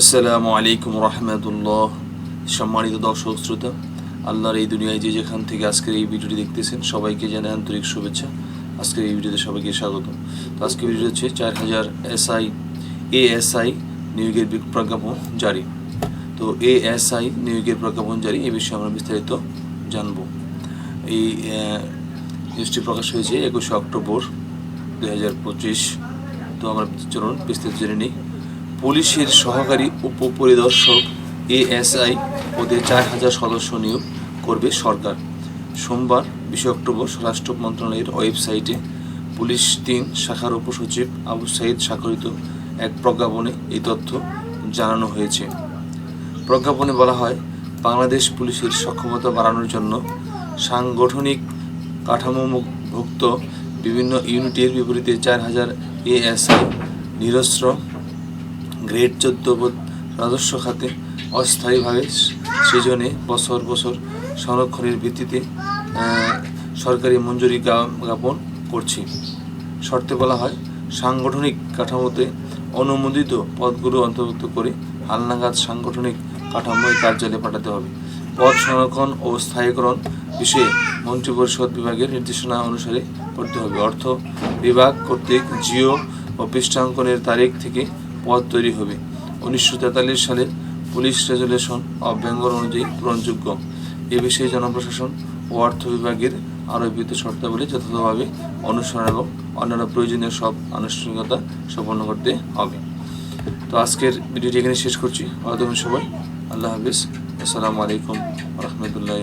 আসসালামু আলাইকুম রহমতুল্লাহ। সম্মানিত দর্শক, শ্রোতা, আল্লাহর এই দুনিয়ায় যে যেখান থেকে আজকের এই ভিডিওটি দেখতেছেন, সবাইকে জানাই আন্তরিক শুভেচ্ছা। আজকের এই ভিডিওতে সবাইকে স্বাগত। তো আজকের ভিডিও হচ্ছে চার হাজার এসআই, এএসআই নিয়োগের প্রজ্ঞাপন জারি। তো এএসআই নিয়োগের প্রজ্ঞাপন জারি, এ বিষয়ে আমরা বিস্তারিত জানব। এই নিউজটি প্রকাশ হয়েছে একুশে অক্টোবর দুই হাজার পঁচিশ। তো আমরা চলুন বিস্তারিত জেনে নিই। পুলিশের সহকারী উপপরিদর্শক এএসআই পদে চার হাজার সদস্য নিয়োগ করবে সরকার। সোমবার, বিশে অক্টোবর, স্বরাষ্ট্র মন্ত্রণালয়ের ওয়েবসাইটে পুলিশ তিন শাখার উপসচিব আবু সাইদ স্বাক্ষরিত এক প্রজ্ঞাপনে এই তথ্য জানানো হয়েছে। প্রজ্ঞাপনে বলা হয়, বাংলাদেশ পুলিশের সক্ষমতা বাড়ানোর জন্য সাংগঠনিক কাঠামোভুক্ত বিভিন্ন ইউনিটের বিপরীতে চার হাজার এএসআই নিরস্ত্র গ্রেড চোদ্দ রাজস্ব খাতে অস্থায়ীভাবে সৃজনে বছর বছর সংরক্ষণের ভিত্তিতে সরকারি মঞ্জুরি জ্ঞাপন করছি। শর্তে বলা হয়, সাংগঠনিক কাঠামোতে অনুমোদিত পদগুলো অন্তর্ভুক্ত করে হালনাগাদ সাংগঠনিক কাঠামো এই কার্যালয়ে পাঠাতে হবে। পদ সংরক্ষণ ও স্থায়ীকরণ বিষয়ে মন্ত্রিপরিষদ বিভাগের নির্দেশনা অনুসারে করতে হবে। অর্থ বিভাগ কর্তৃক জিও ও পৃষ্ঠাঙ্কনের তারিখ থেকে পদ তৈরি হবে। উনিশশো তেতাল্লিশ সালে পুলিশ রেজুলেশন অব বেঙ্গল অনুযায়ী পূরণযোগ্য এ বিষয়ে জনপ্রশাসন ও অর্থ বিভাগের আরোপিত শর্তাবলী যথাযথভাবে অনুসরণ এবং অন্যান্য প্রয়োজনীয় সব আনুষ্ঠানিকতা সম্পন্ন করতে হবে। তো আজকের ভিডিওটি এখানে শেষ করছি। থাকুন সবাই। আল্লাহ হাফিজ। আসসালামু আলাইকুম রহমতুল্লাহ